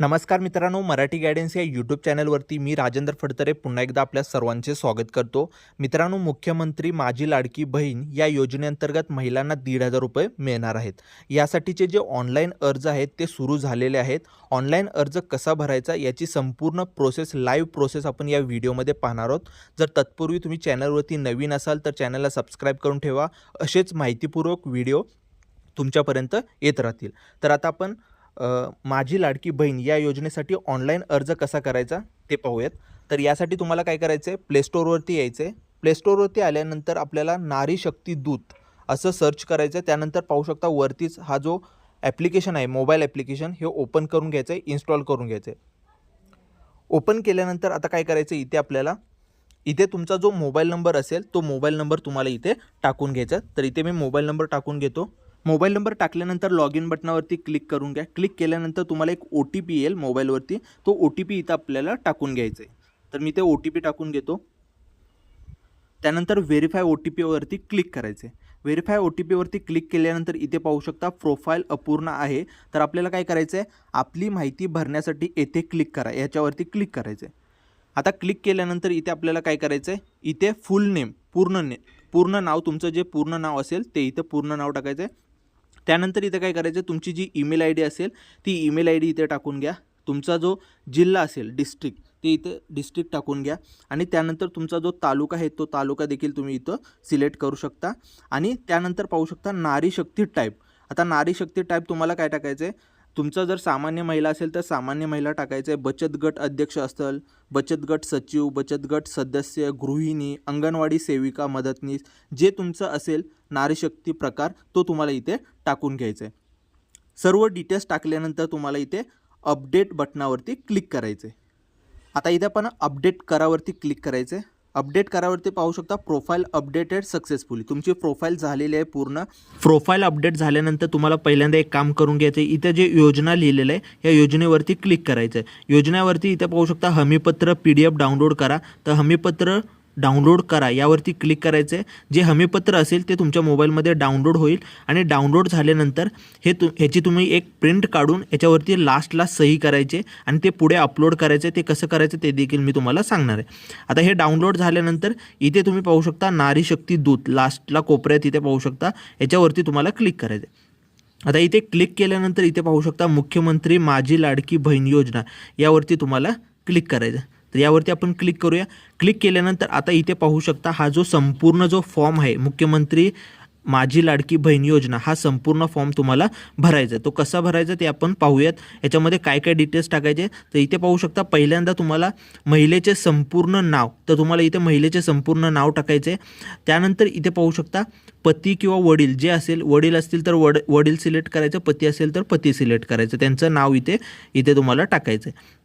नमस्कार मित्रांनो मराठी गायडन्स या यूट्यूब चॅनलवरती मी राजेंद्र फडतरे पुन्हा एकदा आपल्या सर्वांचे स्वागत करतो. मित्रांनो मुख्यमंत्री माझी लाडकी बहीण या योजनेअंतर्गत महिलांना दीड हजार रुपये मिळणार आहेत. यासाठीचे जे ऑनलाईन अर्ज आहेत ते सुरू झालेले आहेत. ऑनलाईन अर्ज कसा भरायचा याची संपूर्ण प्रोसेस लाईव्ह प्रोसेस आपण या व्हिडिओमध्ये पाहणार आहोत. जर तत्पूर्वी तुम्ही चॅनलवरती नवीन असाल तर चॅनलला सबस्क्राईब करून ठेवा. असेच माहितीपूर्वक व्हिडिओ तुमच्यापर्यंत येत राहतील. तर आता आपण माझी लाडकी बहीण या योजनेसाठी ऑनलाईन अर्ज कसा करायचा ते पाहूयात. तर यासाठी तुम्हाला काय करायचं आहे प्लेस्टोरवरती यायचं आहे प्लेस्टोरवरती आल्यानंतर आपल्याला नारी शक्ती दूत असं सर्च करायचं आहे त्यानंतर पाहू शकता वरतीच हा जो ॲप्लिकेशन आहे मोबाईल ॲप्लिकेशन हे ओपन करून घ्यायचं आहे इन्स्टॉल करून घ्यायचं आहे ओपन केल्यानंतर आता काय करायचं आहे इथे आपल्याला इथे तुमचा जो मोबाईल नंबर असेल तो मोबाईल नंबर तुम्हाला इथे टाकून घ्यायचा. आहे. तर इथे मी मोबाईल नंबर टाकून घेतो. मोबाईल नंबर टाकल्यानंतर लॉग इन बटनावरती क्लिक करून घ्या. क्लिक केल्यानंतर तुम्हाला एक ओ टी पी येईल मोबाईलवरती. तो ओ टी पी इथं आपल्याला टाकून घ्यायचा आहे तर मी ते ओ टी पी टाकून घेतो. त्यानंतर व्हेरीफाय ओ टी पीवरती क्लिक करायचे व्हेरीफाय ओ टी पीवरती क्लिक केल्यानंतर इथे पाहू शकता प्रोफाईल अपूर्ण आहे. तर आपल्याला काय करायचं आहे आपली माहिती भरण्यासाठी येथे क्लिक करा. याच्यावरती क्लिक करायचं आहे आता क्लिक केल्यानंतर इथे आपल्याला काय करायचं आहे इथे फुल नेम पूर्ण ने पूर्ण नाव तुमचं जे पूर्ण नाव असेल ते इथं पूर्ण नाव टाकायचं आहे त्यानंतर इथे काय करायचं तुमची जी ईमेल आय डी असेल ती ईमेल आय डी इथे टाकून घ्या. तुमचा जो जिल्हा असेल डिस्ट्रिक्ट ते इथं डिस्ट्रिक्ट टाकून घ्या. आणि त्यानंतर तुमचा जो तालुका आहे तो तालुका देखील तुम्ही इथं सिलेक्ट करू शकता. आणि त्यानंतर पाहू शकता नारी शक्ती टाईप आता नारी शक्ती टाईप तुम्हाला काय टाकायचं आहे तुमचं जर सामान्य महिला असेल तर सामान्य महिला टाकायचं आहे बचत गट अध्यक्ष असेल बचत गट सचिव बचत गट सदस्य गृहिणी अंगणवाडी सेविका मदतनीस जे तुमचं असेल नारीशक्ती प्रकार तो तुम्हाला इथे टाकून घ्यायचा. आहे सर्व डिटेल्स टाकल्यानंतर तुम्हाला इथे अपडेट बटनावरती क्लिक करायचं. आहे आता इथे आपण अपडेट करावरती क्लिक करायचं. आहे अपडेट करावरती पाहू शकता प्रोफाईल अपडेटेड सक्सेसफुली तुमची प्रोफाईल झालेली आहे पूर्ण. प्रोफाईल अपडेट झाल्यानंतर तुम्हाला पहिल्यांदा एक काम करून घ्यायचं आहे. इथं जे योजना लिहिलेलं आहे या योजनेवरती क्लिक करायचं आहे. योजनेवरती इथे पाहू शकता हमीपत्र पी डी एफ डाउनलोड करा. तर हमीपत्र डाउनलोड करा. यावरती क्लिक करायचं आहे जे हमीपत्र असेल ते तुमच्या मोबाईलमध्ये डाउनलोड होईल आणि डाउनलोड झाल्यानंतर हे तु ह्याची तुम्ही एक प्रिंट काढून याच्यावरती लास्टला सही करायचे आणि ते पुढे अपलोड करायचे ते कसं करायचं ते देखील मी तुम्हाला सांगणार आहे. आता हे डाउनलोड झाल्यानंतर इथे तुम्ही पाहू शकता नारी शक्ती दूत. लास्टला कोपऱ्यात इथे पाहू शकता. याच्यावरती तुम्हाला क्लिक करायचं आहे आता इथे क्लिक केल्यानंतर इथे पाहू शकता मुख्यमंत्री माझी लाडकी बहीण योजना. यावरती तुम्हाला क्लिक करायचं आहे. तर यावरती आपण क्लिक करूया. क्लिक केल्यानंतर आता इथे पाहू शकता हा जो संपूर्ण जो फॉर्म आहे मुख्यमंत्री माझी लाडकी बहीण योजना हा संपूर्ण फॉर्म तुम्हाला भरायचा आहे. तो कसा भरायचा ते आपण पाहूयात. याच्यामध्ये काय काय डिटेल्स टाकायचे तर इथे पाहू शकता पहिल्यांदा तुम्हाला महिलेचे संपूर्ण नाव तर तुम्हाला इथे महिलेचे संपूर्ण नाव टाकायचे त्यानंतर इथे पाहू शकता पती किंवा वडील जे असेल वडील असतील तर वड वडील सिलेक्ट करायचं पती असेल तर पती सिलेक्ट करायचं. त्यांचं नाव इथे इथे तुम्हाला टाकायचं आहे.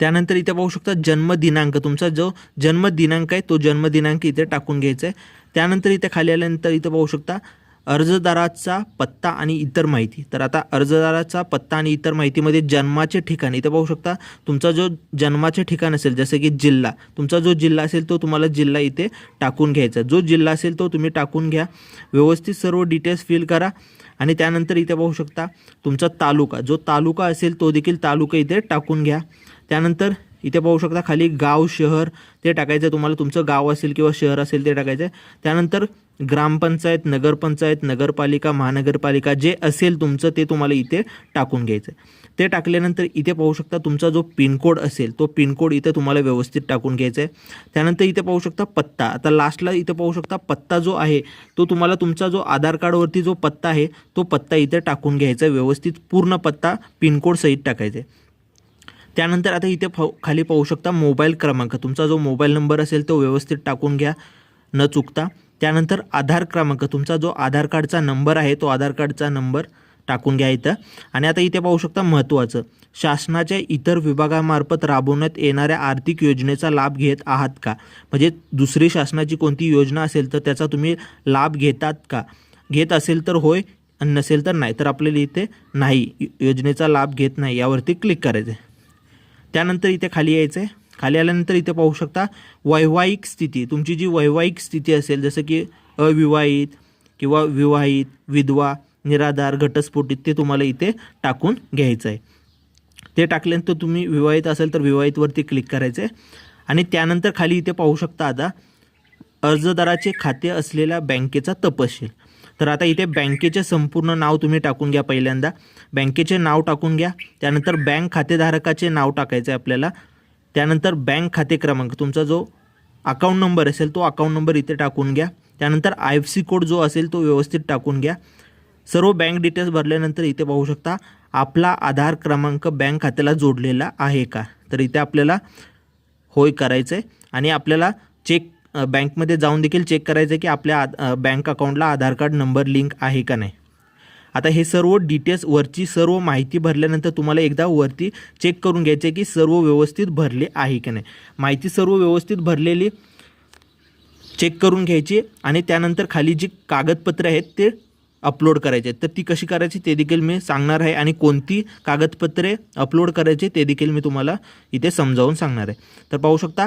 त्यानंतर इथे पाहू शकता जन्मदिनांक. तुमचा जो जन्मदिनांक आहे तो जन्मदिनांक इथे टाकून घ्यायचा आहे. त्यानंतर इथे खाली आल्यानंतर इथे पाहू शकता अर्जदाराचा पत्ता आणि इतर माहिती. तर आता अर्जदाराचा पत्ता आणि इतर माहितीमध्ये जन्माचे ठिकाण. इथे पाहू शकता तुमचा जो जन्माचे ठिकाण असेल जसं की जिल्हा. तुमचा जो जिल्हा असेल तो तुम्हाला जिल्हा इथे टाकून घ्यायचा जो जिल्हा असेल तो तुम्ही टाकून घ्या. व्यवस्थित सर्व डिटेल्स फिल करा. आणि त्यानंतर इथे पाहू शकता तुमचा तालुका. जो तालुका असेल तो देखील तालुका इथे टाकून घ्या. त्यानंतर इथे पाहू शकता खाली गाव शहर ते टाकायचं आहे तुम्हाला तुमचं गाव असेल किंवा शहर असेल ते टाकायचं आहे त्यानंतर ग्रामपंचायत नगरपंचायत नगरपालिका महानगरपालिका जे असेल तुमचं ते तुम्हाला इथे टाकून घ्यायचं आहे ते टाकल्यानंतर इथे पाहू शकता तुमचा जो पिनकोड असेल तो पिनकोड इथे तुम्हाला व्यवस्थित टाकून घ्यायचा आहे त्यानंतर इथे पाहू शकता पत्ता. आता लास्टला इथे पाहू शकता पत्ता जो आहे तो तुम्हाला तुमचा जो आधार कार्डवरती जो पत्ता आहे तो पत्ता इथे टाकून घ्यायचा आहे व्यवस्थित पूर्ण पत्ता पिनकोड सहित टाकायचा आहे त्यानंतर आता इथे फ खाली पाहू शकता मोबाईल क्रमांक. तुमचा जो मोबाईल नंबर असेल तो व्यवस्थित टाकून घ्या न चुकता. त्यानंतर आधार क्रमांक तुमचा जो आधार कार्डचा नंबर आहे तो आधार कार्डचा नंबर टाकून घ्या इथं. आणि आता इथे पाहू शकता महत्त्वाचं. शासनाच्या इतर विभागामार्फत राबवण्यात येणाऱ्या आर्थिक योजनेचा लाभ घेत आहात का? म्हणजे दुसरी शासनाची कोणती योजना असेल तर त्याचा तुम्ही लाभ घेतात का? घेत असेल तर होय आणि नसेल तर नाही. तर आपल्याला इथे नाही योजनेचा लाभ घेत नाही. यावरती क्लिक करायचं आहे त्यानंतर इथे खाली यायचं आहे खाली आल्यानंतर इथे पाहू शकता वैवाहिक स्थिती. तुमची जी वैवाहिक स्थिती असेल जसं की अविवाहित किंवा विवाहित विधवा निराधार घटस्फोटित ते तुम्हाला इथे टाकून घ्यायचं आहे ते टाकल्यानंतर तुम्ही विवाहित असेल तर विवाहितवरती क्लिक करायचं आहे आणि त्यानंतर खाली इथे पाहू शकता आता अर्जदाराचे खाते असलेल्या बँकेचा तपशील. तर आता इथे बँकेचे संपूर्ण नाव तुम्ही टाकून घ्या पहिल्यांदा. बँकेचे नाव टाकून घ्या. त्यानंतर बँक खातेधारकाचे नाव टाकायचं आहे आपल्याला. त्यानंतर बँक खाते क्रमांक. तुमचा जो अकाउंट नंबर असेल तो अकाउंट नंबर इथे टाकून घ्या. त्यानंतर आय एफ सी कोड जो असेल तो व्यवस्थित टाकून घ्या. सर्व बँक डिटेल्स भरल्यानंतर इथे पाहू शकता आपला आधार क्रमांक बँक खात्याला जोडलेला आहे का? तर इथे आपल्याला होय करायचं आहे आणि आपल्याला चेक बँकमध्ये जाऊन देखील चेक करायचं आहे की आपल्या आध- बँक अकाउंटला आधार कार्ड नंबर लिंक आहे का नाही. आता हे सर्व डिटेल्स वरची सर्व माहिती भरल्यानंतर तुम्हाला एकदा वरती चेक करून घ्यायचे की सर्व व्यवस्थित भरले आहे की नाही. माहिती सर्व व्यवस्थित भरलेली चेक करून घ्यायची आणि त्यानंतर खाली जी कागदपत्रे आहेत ते अपलोड करायचे. आहेत तर ती कशी करायची ते देखील मी सांगणार आहे आणि कोणती कागदपत्रे अपलोड करायची ते देखील मी तुम्हाला इथे समजावून सांगणार आहे. तर पाहू शकता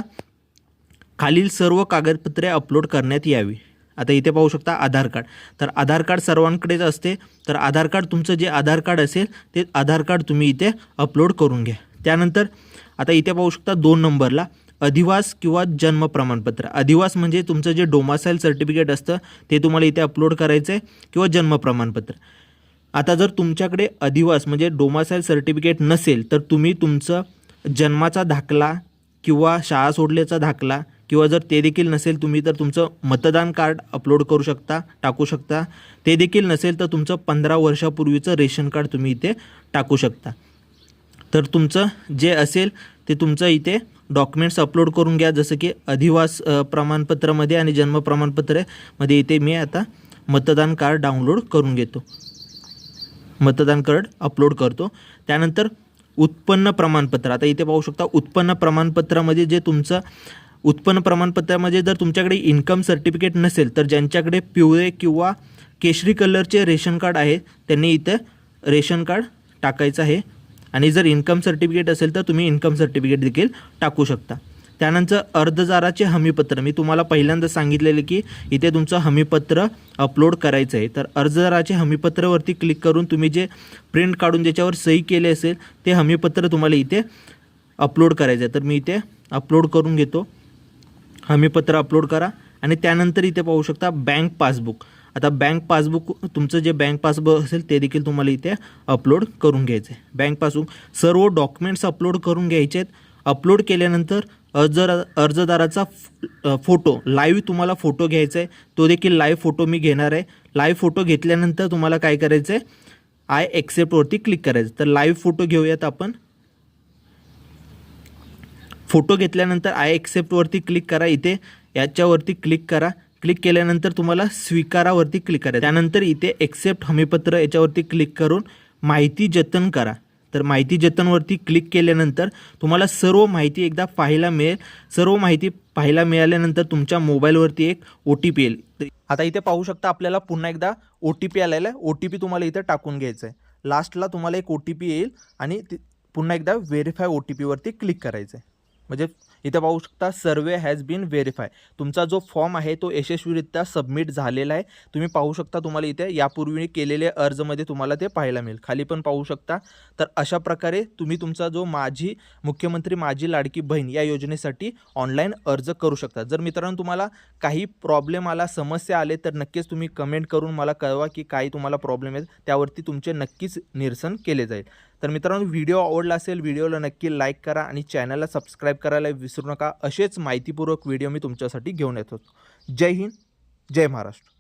खालील सर्व कागदपत्रे अपलोड करण्यात यावी. आता इथे पाहू शकता आधार कार्ड. तर आधार कार्ड सर्वांकडेच असते. तर आधार कार्ड तुमचं जे आधार कार्ड असेल ते आधार कार्ड तुम्ही इथे अपलोड करून घ्या. त्यानंतर आता इथे पाहू शकता दोन नंबरला अधिवास किंवा जन्म प्रमाणपत्र. अधिवास म्हणजे तुमचं जे डोमासाईल सर्टिफिकेट असतं ते तुम्हाला इथे अपलोड करायचं आहे किंवा जन्म प्रमाणपत्र. आता जर तुमच्याकडे अधिवास म्हणजे डोमासाईल सर्टिफिकेट नसेल तर तुम्ही तुमचं जन्माचा दाखला किंवा शाळा सोडल्याचा दाखला किंवा जर ते देखील नसेल तुम्ही तर तुमचं मतदान कार्ड अपलोड करू शकता टाकू शकता. ते देखील नसेल तर तुमचं पंधरा वर्षापूर्वीचं रेशन कार्ड तुम्ही इथे टाकू शकता. तर तुमचं जे असेल ते तुमचं इथे डॉक्युमेंट्स अपलोड करून घ्या. जसं की अधिवास प्रमाणपत्रामध्ये आणि जन्म प्रमाणपत्रामध्ये इथे मी आता मतदान कार्ड डाउनलोड करून घेतो. मतदान कार्ड अपलोड करतो. त्यानंतर उत्पन्न प्रमाणपत्र. आता इथे पाहू शकता उत्पन्न प्रमाणपत्रामध्ये जे तुमचं उत्पन्न प्रमाणपत्रामध्ये जर तुमच्याकडे इन्कम सर्टिफिकेट नसेल तर ज्यांच्याकडे पिवळे किंवा केशरी कलरचे रेशन कार्ड आहे त्यांनी इथे रेशन कार्ड टाकायचं आहे. आणि जर इन्कम सर्टिफिकेट असेल तर तुम्ही इन्कम सर्टिफिकेट देखील टाकू शकता. त्यानंतर अर्जदाराचे हमीपत्र. मी तुम्हाला पहिल्यांदा सांगितलेले की इथे तुमचं हमीपत्र अपलोड करायचं आहे. तर अर्जदाराचे हमीपत्रावरती क्लिक करून तुम्ही जे प्रिंट काढून ज्याच्यावर सही केले असेल ते हमीपत्र तुम्हाला इथे अपलोड करायचं आहे. तर मी इथे अपलोड करून घेतो. हमीपत्र अपलोड करा आणि त्यानंतर इथे पाहू शकता बँक पासबुक आता बँक पासबुक तुमचं जे बँक पासबुक असेल ते देखील तुम्हाला इथे अपलोड करून घ्यायचं आहे. बँक पासबुक सर्व डॉक्युमेंट्स अपलोड करून घ्यायचे आहेत. अपलोड केल्यानंतर अर्ज अर्जदाराचा फोटो लाईव्ह तुम्हाला फोटो घ्यायचा आहे तो देखील लाईव्ह फोटो मी घेणार आहे. लाईव्ह फोटो घेतल्यानंतर तुम्हाला काय करायचं आहे आय एक्सेप्टवरती क्लिक करायचं. तर लाईव्ह फोटो घेऊयात आपण. फोटो घेतल्यानंतर आय एक्सेप्टवरती क्लिक करा इथे. याच्यावरती क्लिक करा. क्लिक केल्यानंतर तुम्हाला स्वीकारावरती क्लिक करा त्यानंतर इथे एक्सेप्ट हमीपत्र याच्यावरती क्लिक करून माहिती जतन करा. तर माहिती जतनवरती क्लिक केल्यानंतर तुम्हाला सर्व माहिती एकदा पाहायला मिळेल. सर्व माहिती पाहायला मिळाल्यानंतर तुमच्या मोबाईलवरती एक ओ टी पी येईल. आता इथे पाहू शकता आपल्याला पुन्हा एकदा ओ टी पी आलेला आहे. ओ टी पी तुम्हाला इथे टाकून घ्यायचं आहे. लास्टला तुम्हाला एक ओ टी पी येईल आणि पुन्हा एकदा व्हेरीफाय ओ टी पीवरती क्लिक करायचं आहे. म्हणजे इथे पाहू शकता सर्वे हॅज बीन व्हेरीफाय तुमचा जो फॉर्म आहे तो यशस्वीरित्या सबमिट झालेला आहे. तुम्ही पाहू शकता तुम्हाला इथे यापूर्वी केलेले अर्जमध्ये तुम्हाला ते पाहायला मिळेल. खाली पण पाहू शकता. तर अशा प्रकारे तुम्ही तुमचा जो माझी मुख्यमंत्री माझी लाडकी बहीण या योजनेसाठी ऑनलाईन अर्ज करू शकता. जर मित्रांनो तुम्हाला काही प्रॉब्लेम आला समस्या आले तर नक्कीच तुम्ही कमेंट करून मला कळवा की काही तुम्हाला प्रॉब्लेम आहेत. त्यावरती तुमचे नक्कीच निरसन केले जाईल. तर मित्रांनो व्हिडिओ आवडला असेल व्हिडिओला नक्की लाईक करा आणि चॅनलला सबस्क्राईब करायला विसरू नका. असेच माहितीपूर्वक व्हिडिओ मी तुमच्यासाठी घेऊन येतो जय हिंद जय महाराष्ट्र.